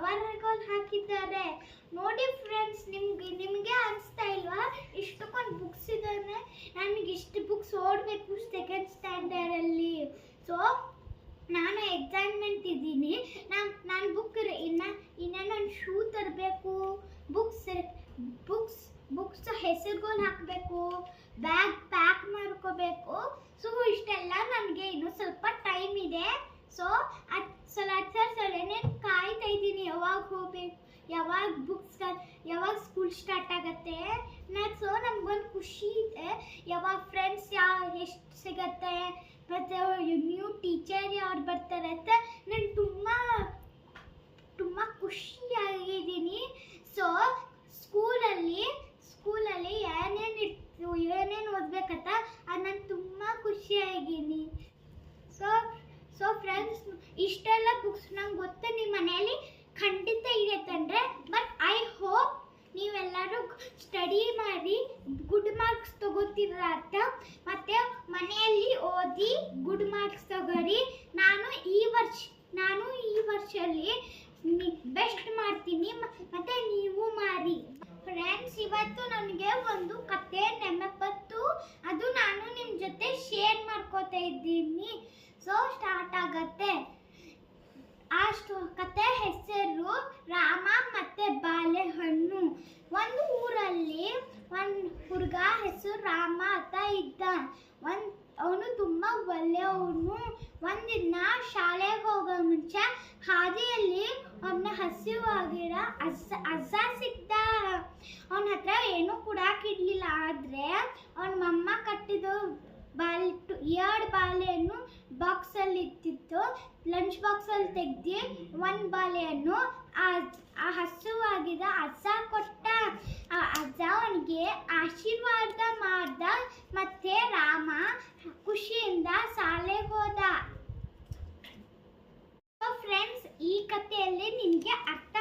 ಕವರ್ಗಳು ಹಾಕಿದ್ದಾರೆ. ನೋಡಿ ಫ್ರೆಂಡ್ಸ್ ನಿಮ್ಗೆ, ನಿಮಗೆ ಅನಿಸ್ತಾ ಇಲ್ವಾ? ಇಷ್ಟಕ್ಕೊಂದು ಬುಕ್ಸ್ ಇದ್ದಾರೆ ನನಗೆ ಇಷ್ಟು ಬುಕ್ಸ್ ಓಡಬೇಕು ಸೆಕೆಂಡ್ ಸ್ಟ್ಯಾಂಡರ್ಡಲ್ಲಿ ಸೊ ನಾನು ಎಕ್ಸಾಮ್ಮೆಂಟ್ ಇದ್ದೀನಿ ನಾನು ನಾನು ಬುಕ್ ಇನ್ನ, ಇನ್ನು ನಾನು ಶೂ ತರಬೇಕು. ಬುಕ್ಸ್ ಬುಕ್ಸ್ ಬುಕ್ಸ್ ಹೆಸರುಗಳು ಹಾಕಬೇಕು. ಬ್ಯಾಗ್ ಪ್ಯಾಕ್ ಮಾಡ್ಕೋಬೇಕು. ಸೊ ಇಷ್ಟೆಲ್ಲ ನನಗೆ ಇನ್ನೂ ಸ್ವಲ್ಪ ಟೈಮ್ ಇದೆ ಸೊ ಅದು ಸಲ ಸರ್ ಸಲನೇ ಕಾಯ್ತಾ ಇದ್ದೀನಿ ಯಾವಾಗ ಹೋಗ್ಬೇಕು ಯಾವಾಗ ಬುಕ್ಸ್ ಯಾವಾಗ ಸ್ಕೂಲ್ ಸ್ಟಾರ್ಟ್ ಆಗತ್ತೆ ನಾನು ಸೊ ನಮ್ಗೊಂದು ಖುಷಿ ಇದೆ. ಯಾವಾಗ ಫ್ರೆಂಡ್ಸ್ ಯಾವ ಎಷ್ಟು ಸಿಗತ್ತೆ, ಮತ್ತು ನ್ಯೂ ಟೀಚರ್ ಯಾರು ಬರ್ತಾರೆ ಅಂತ ನಾನು ತುಂಬ ತುಂಬ ಖುಷಿಯಾಗಿದ್ದೀನಿ. ಸೊ ಸ್ಕೂಲಲ್ಲಿ ಸ್ಕೂಲಲ್ಲಿ ಏನೇನು ಇರ್ತು, ಏನೇನು ಓದ್ಬೇಕಂತ ನಾನು ತುಂಬ ಖುಷಿಯಾಗಿದ್ದೀನಿ. ಸೊ ಸೊ ಫ್ರೆಂಡ್ಸ್ ಇಷ್ಟೆಲ್ಲ ಬುಕ್ಸ್ ನಂಗೆ ಗೊತ್ತು ನಿಮ್ಮ ಮಾಡಿ ಗುಡ್ ಮಾರ್ಕ್ಸ್ ತಗೋತೀರ ಅರ್ಥ ಮತ್ತೆ ಮನೆಯಲ್ಲಿ ಓದಿ ಗುಡ್ ಮಾರ್ಕ್ಸ್ ತಗೋರಿ ನಾನು ಈ ವರ್ಷ, ನಾನು ಈ ವರ್ಷಲ್ಲಿ ಬೆಸ್ಟ್ ಮಾಡ್ತೀನಿ. ಮತ್ತೆ ನೀವು ಮಾಡಿ ಫ್ರೆಂಡ್ಸ್ ಇವತ್ತು ನನಗೆ ಒಂದು ಕತೆ ನೆನಪತ್ತು. ಅದು ನಾನು ನಿಮ್ಮ ಜೊತೆ ಶೇರ್ ಮಾಡ್ಕೋತಾ ಇದ್ದೀನಿ. ಸೊ ಸ್ಟಾರ್ಟ್ ಆಗತ್ತೆ. ಆ ಕತೆ ಹೆಸರು ರಾಮ ಮತ್ತೆ ಬಾಳೆಹಣ್ಣು ಒಂದು ಊರಲ್ಲಿ ಒಂದು ಹುಡುಗ ಹೆಸರು ರಾಮ ಅಂತ ಇದ್ದ ಒಂದ್, ಅವನು ತುಂಬಾ ಒಳ್ಳೆಯವನು. ಒಂದಿನ ಶಾಲೆಗೆ ಹೋಗೋ ಮುಂಚೆ ಹಾದಿಯಲ್ಲಿ ಅವನ ಹಸಿವಾಗಿರ ಅಜ್ಜ ಅಜ್ಜ ಸಿಕ್ತ. ಅವನ ಹತ್ರ ಏನೂ ಕೊಡಾಕಿಡ್ಲಿಲ್ಲ ಆದ್ರೆ ಅವನ ಮಮ್ಮ ಕಟ್ಟಿದ ಬಾಲ್, ಎರಡು ಬಾಕ್ಸ್ ಬಾಕ್ಸಲ್ಲಿ ಇತ್ತಿತ್ತು ಲಂಚ್ ಬಾಕ್ಸಲ್ಲಿ ತೆಗ್ದು ಒಂದು ಬಾಳೆಹಣ್ಣು ಆ ಹಸುವಾಗಿದ್ದ ಅಜ್ಜ ಕೊಟ್ಟ. ಆ ಅಜ್ಜ ಅವನಿಗೆ ಆಶೀರ್ವಾದ ಮಾಡ್ದ ಮತ್ತೆ ರಾಮ ಖುಷಿಯಿಂದ ಶಾಲೆಗೆ ಹೋದ ಫ್ರೆಂಡ್ಸ್ ಈ ಕಥೆಯಲ್ಲಿ ನಿಮಗೆ ಅರ್ಥ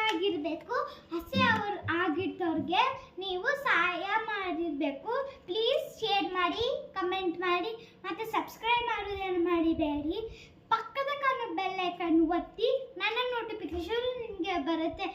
ಆಗಿರಬೇಕು ಹಸಿ ಅವರು ಆಗಿಟ್ಟವ್ರಿಗೆ ನೀವು ಸಹಾಯ ಮಾಡಿರಬೇಕು. ಪ್ಲೀಸ್ ಶೇರ್ ಮಾಡಿ ಕಮೆಂಟ್ ಮಾಡಿ, ಮತ್ತು ಸಬ್ಸ್ಕ್ರೈಬ್ ಮಾಡೋದನ್ನು ಮಾಡಿಬೇಡಿ ಪಕ್ಕದ ಕಾಣೋ ಬೆಲ್ ಐಕನ್ ಒತ್ತಿ, ನನ್ನ ನೋಟಿಫಿಕೇಶನ್ ನಿಮಗೆ ಬರುತ್ತೆ.